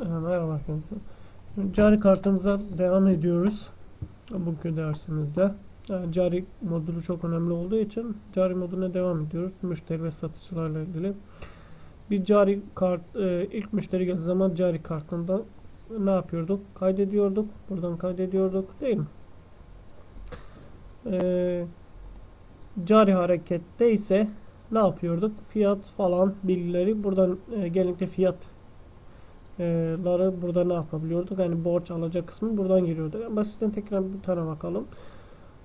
Merhaba arkadaşlar. Cari kartımıza devam ediyoruz. Bugünkü dersimizde. Yani cari modulu çok önemli olduğu için cari moduna devam ediyoruz. Müşteri ve satıcılarla ilgili. Bir cari kart, e, ilk müşteri geldiği zaman cari kartında ne yapıyorduk? Kaydediyorduk. Buradan kaydediyorduk değil mi? Ee, cari harekette ise ne yapıyorduk? Fiyat falan bilgileri buradan e, fiyat e, ları burada ne yapabiliyorduk? Yani borç alacak kısmı buradan giriyordu. Yani basitten tekrar bir tane bakalım.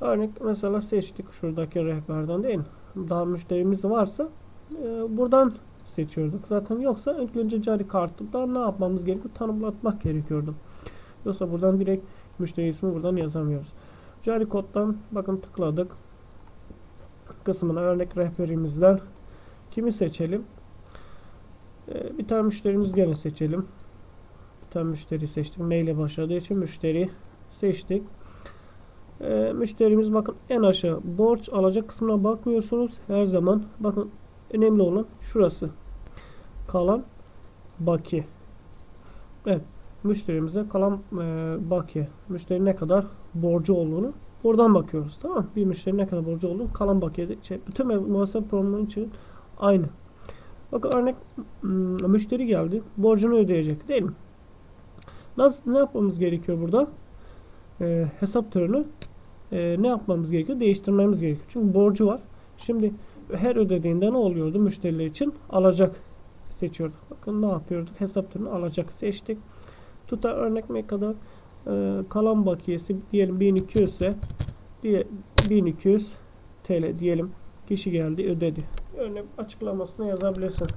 Örnek mesela seçtik şuradaki rehberden değil? Daha müşterimiz varsa e, buradan seçiyorduk. Zaten yoksa ilk önce cari kartından ne yapmamız gerekiyor? Tanımlatmak gerekiyordu. Yoksa buradan direkt müşteri ismi buradan yazamıyoruz. Cari koddan bakın tıkladık. Kısmına örnek rehberimizden kimi seçelim? Bir tane müşterimiz gene seçelim. Tane müşteri seçtik. M başladığı için müşteri seçtik. Ee, müşterimiz bakın en aşağı borç alacak kısmına bakmıyorsunuz. Her zaman bakın önemli olan şurası. Kalan bakiye. Evet. Müşterimize kalan e, bakiye. Müşteri ne kadar borcu olduğunu buradan bakıyoruz. Tamam mı? Bir müşteri ne kadar borcu olduğunu kalan bakiyede şey, bütün muhasebe programları için aynı. Bakın örnek müşteri geldi. Borcunu ödeyecek değil mi? Nasıl ne yapmamız gerekiyor burada? Ee, hesap türünü e, ne yapmamız gerekiyor? Değiştirmemiz gerekiyor. Çünkü borcu var. Şimdi her ödediğinde ne oluyordu müşteriler için? Alacak seçiyorduk. Bakın ne yapıyorduk? Hesap türünü alacak seçtik. Tutar örnek ne kadar? Ee, kalan bakiyesi diyelim 1200 ise diye 1200 TL diyelim. Kişi geldi ödedi. Örnek açıklamasını yazabilirsin.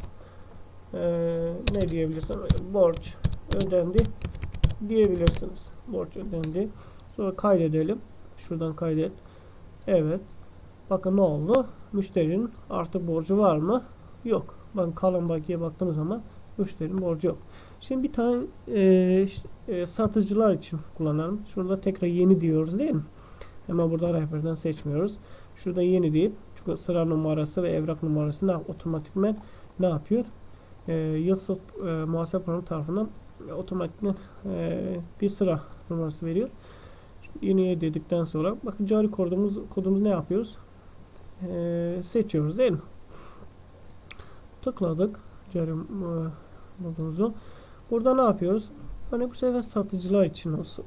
Ee, ne diyebilirsin? Borç ödendi diyebilirsiniz. Borç ödendi. Sonra kaydedelim. Şuradan kaydet. Evet. Bakın ne oldu? Müşterinin artık borcu var mı? Yok. Ben kalan bakiye baktığım zaman müşterinin borcu yok. Şimdi bir tane e, e, satıcılar için kullanalım. Şurada tekrar yeni diyoruz değil mi? Hemen burada rehberden seçmiyoruz. Şurada yeni deyip çünkü sıra numarası ve evrak numarası ne otomatikmen ne yapıyor? E, Yusuf e, muhasebe programı tarafından otomatikmen e, bir sıra numarası veriyor. Şimdi yeniye dedikten sonra bakın cari kodumuz kodumuz ne yapıyoruz? E, seçiyoruz değil mi? Tıkladık cari e, modumuzu. Burada ne yapıyoruz? Örnek bu sefer satıcılar için olsun.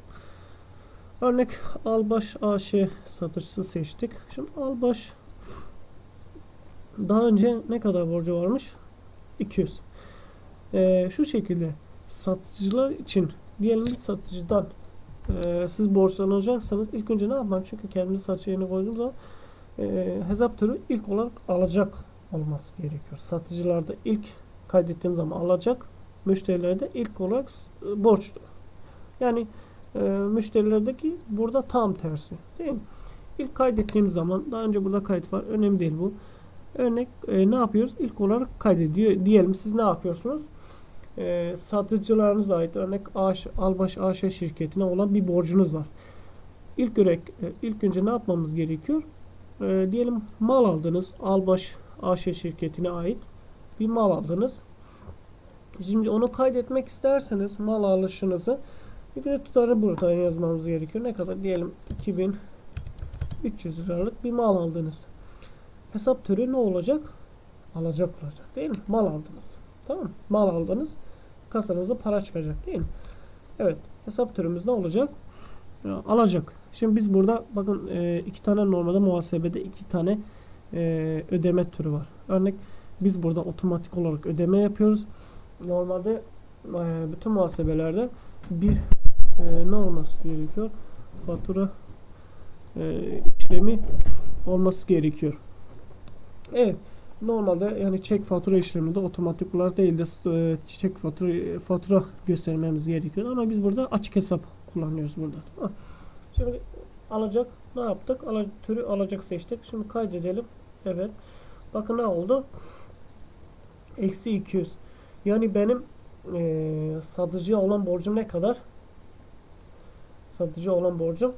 Örnek Albaş AŞ satıcısı seçtik. Şimdi Albaş daha önce ne kadar borcu varmış? 200. Ee, şu şekilde satıcılar için diyelim bir satıcıdan e, siz borçlanacaksanız ilk önce ne yapmam? Çünkü kendimizi satıcı yerine koyduğum zaman e, hesap türü ilk olarak alacak olması gerekiyor. Satıcılarda ilk kaydettiğim zaman alacak, müşterilerde ilk olarak e, borçlu. Yani e, müşterilerdeki burada tam tersi. Değil mi? İlk kaydettiğim zaman daha önce burada kayıt var. Önemli değil bu. Örnek e, ne yapıyoruz? İlk olarak kaydediyor. Diyelim siz ne yapıyorsunuz? E, satıcılarınıza ait örnek AŞ, Albaş AŞ şirketine olan bir borcunuz var. İlk, örek, e, ilk önce ne yapmamız gerekiyor? E, diyelim mal aldınız. Albaş AŞ şirketine ait bir mal aldınız. Şimdi onu kaydetmek isterseniz mal alışınızı de tutarı burada yazmamız gerekiyor. Ne kadar? Diyelim 2300 liralık bir mal aldınız. Hesap türü ne olacak? Alacak olacak değil mi? Mal aldınız. Tamam mı? Mal aldınız. Kasanıza para çıkacak değil mi? Evet. Hesap türümüz ne olacak? Alacak. Şimdi biz burada bakın e, iki tane normalde muhasebede iki tane e, ödeme türü var. Örnek biz burada otomatik olarak ödeme yapıyoruz. Normalde e, bütün muhasebelerde bir ne olması gerekiyor? Fatura işlemi olması gerekiyor. Evet. Normalde yani çek fatura işleminde otomatik olarak değil de e, çek fatura fatura göstermemiz gerekiyor ama biz burada açık hesap kullanıyoruz burada. Şimdi alacak ne yaptık? Ala, türü alacak seçtik. Şimdi kaydedelim. Evet. Bakın ne oldu? Eksi 200. Yani benim e, satıcıya olan borcum ne kadar? Satıcıya olan borcum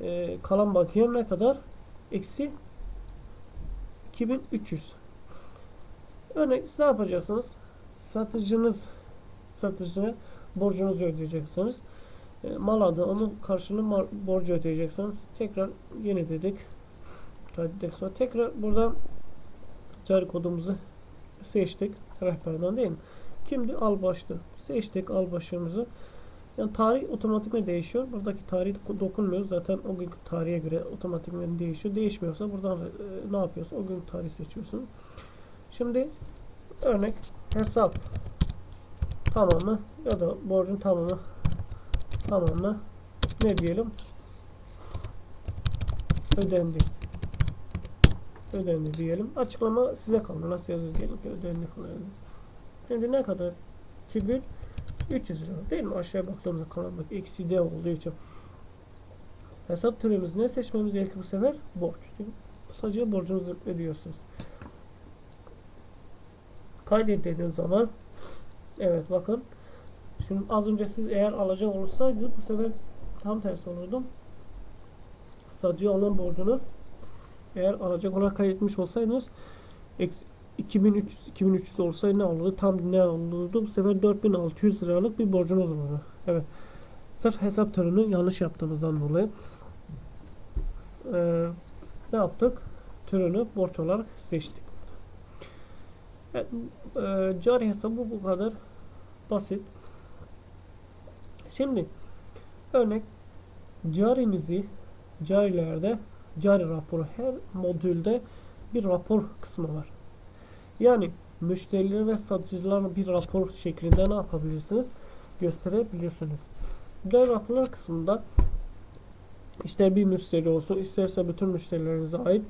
e, kalan bakiyem ne kadar? Eksi 2300. Örnek siz ne yapacaksınız? Satıcınız satıcıya borcunuzu ödeyeceksiniz. E, mal adı onun karşılığında mal, borcu ödeyeceksiniz. Tekrar yeni dedik. Kaydettik sonra tekrar burada cari kodumuzu seçtik rehberden değil mi? Şimdi al başlı. Seçtik al başlığımızı. Yani tarih otomatikman değişiyor. Buradaki tarih dokunmuyoruz. Zaten o günkü tarihe göre otomatikman değişiyor. Değişmiyorsa buradan e, ne yapıyorsun? O günkü tarih seçiyorsun. Şimdi örnek hesap tamamı ya da borcun tamamı tamamı ne diyelim? Ödendi. Ödendi diyelim. Açıklama size kalır. Nasıl yazıyoruz diyelim ki ödendi falan. Şimdi ne kadar? 2300 lira değil mi? Aşağıya baktığımızda kalan eksi D olduğu için. Hesap türümüz ne seçmemiz gerekiyor bu sefer? Borç. Sadece borcunuzu ödüyorsunuz. Kaydet dediğiniz zaman evet bakın şimdi az önce siz eğer alacak olsaydı bu sefer tam tersi olurdu. Sadece olan borcunuz eğer alacak olarak kaydetmiş olsaydınız 2300 2300 olsaydı ne olurdu? Tam ne olurdu? Bu sefer 4600 liralık bir borcunuz olurdu. Evet. Sırf hesap türünü yanlış yaptığımızdan dolayı ee, ne yaptık? Türünü borç olarak seçtik. Evet, e, cari hesabı bu kadar basit. Şimdi örnek carimizi carilerde cari raporu her modülde bir rapor kısmı var. Yani müşteriler ve satıcıların bir rapor şeklinde ne yapabilirsiniz? Gösterebilirsiniz. Cari raporlar kısmında ister bir müşteri olsun isterse bütün müşterilerinize ait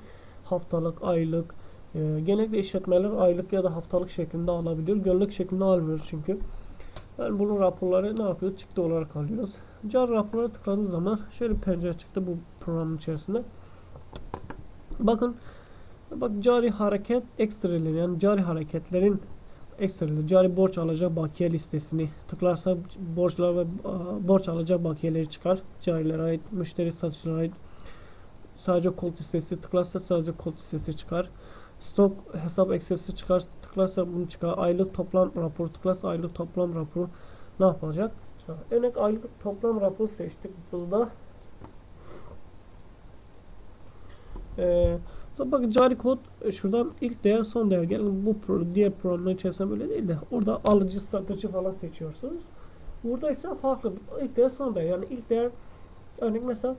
haftalık, aylık, e, genellikle işletmeler aylık ya da haftalık şeklinde alabiliyor. Günlük şeklinde almıyoruz çünkü. Yani bunun raporları ne yapıyoruz? Çıktı olarak alıyoruz. Car raporlara tıkladığınız zaman şöyle bir pencere çıktı bu programın içerisinde. Bakın bak cari hareket ekstreleri yani cari hareketlerin ekstreleri cari borç alacak bakiye listesini tıklarsa borçlar ve borç alacak bakiyeleri çıkar. Carilere ait, müşteri satışlara ait sadece kod listesi tıklarsa sadece kod listesi çıkar. Stok hesap eksesi çıkar. Tıklarsa bunu çıkar. Aylık toplam raporu tıklarsa aylık toplam raporu ne yapacak? Örnek aylık toplam raporu seçtik. Burada ee, bakın cari kod e, şuradan ilk değer son değer gelin bu pro, diğer programın içerisinde böyle değil de orada alıcı satıcı falan seçiyorsunuz. Burada ise farklı. İlk değer son değer. Yani ilk değer örnek mesela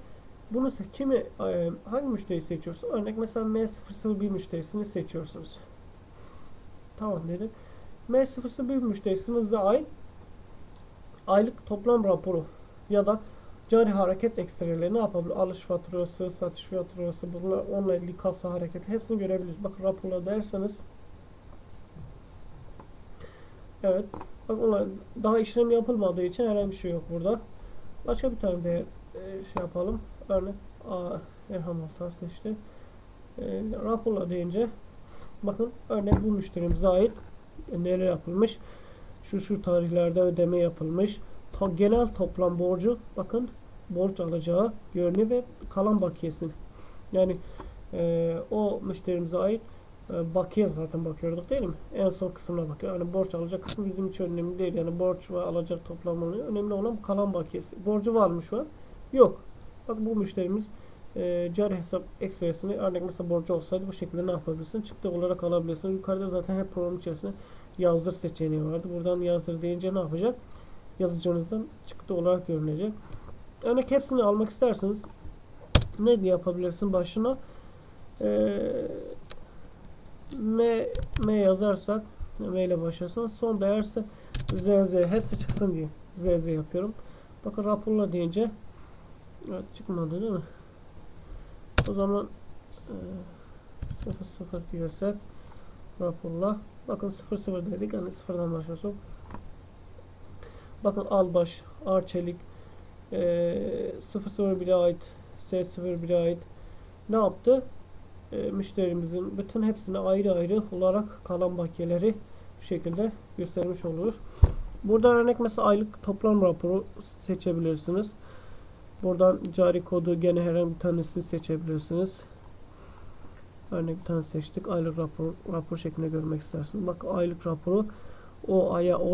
bunu kimi e, hangi müşteri seçiyorsun? Örnek mesela M001 müşterisini seçiyorsunuz. Tamam dedim. M001 müşterisinize ait aylık toplam raporu ya da cari hareket ekstreleri ne yapabilir? Alış faturası, satış faturası, bunlar onunla ilgili kasa hareketi hepsini görebiliriz. Bakın raporla derseniz Evet. Bak onlar daha işlem yapılmadığı için herhangi bir şey yok burada. Başka bir tane de e, şey yapalım. Örnek A, Erhan Altar seçti. E, raporla deyince bakın örnek bu müşterimize ait e, neler yapılmış. Şu şu tarihlerde ödeme yapılmış. Ta, genel toplam borcu bakın borç alacağı görünüyor ve kalan bakiyesini. Yani e, o müşterimize ait e, bakiye zaten bakıyorduk değil mi? En son kısmına bakıyor. Yani borç alacak kısmı bizim için önemli değil. Yani borç ve alacak toplamı önemli olan kalan bakiyesi. Borcu var mı şu an? Yok. Bak bu müşterimiz e, cari hesap ekstresini örnek mesela borcu olsaydı bu şekilde ne yapabilirsin? Çıktı olarak alabilirsin. Yukarıda zaten hep program içerisinde yazdır seçeneği vardı. Buradan yazdır deyince ne yapacak? Yazıcınızdan çıktı olarak görünecek. Örnek hepsini almak isterseniz ne diye yapabilirsin başına? Eee M, M yazarsak M ile başlarsan son değerse ZZ hepsi çıksın diye ZZ yapıyorum. Bakın raporla deyince evet, çıkmadı değil mi? O zaman e, 0 0 diyorsak raporla bakın 0 0 dedik yani sıfırdan başlasın. Bakın Albaş, Arçelik e, 0 0 1'e ait S 0 1'e ait ne yaptı? e, müşterimizin bütün hepsine ayrı ayrı olarak kalan bakiyeleri bu şekilde göstermiş olur. Burada örnek mesela aylık toplam raporu seçebilirsiniz. Buradan cari kodu gene herhangi bir tanesini seçebilirsiniz. Örnek bir tane seçtik. Aylık rapor, rapor şeklinde görmek istersiniz. Bak aylık raporu o aya o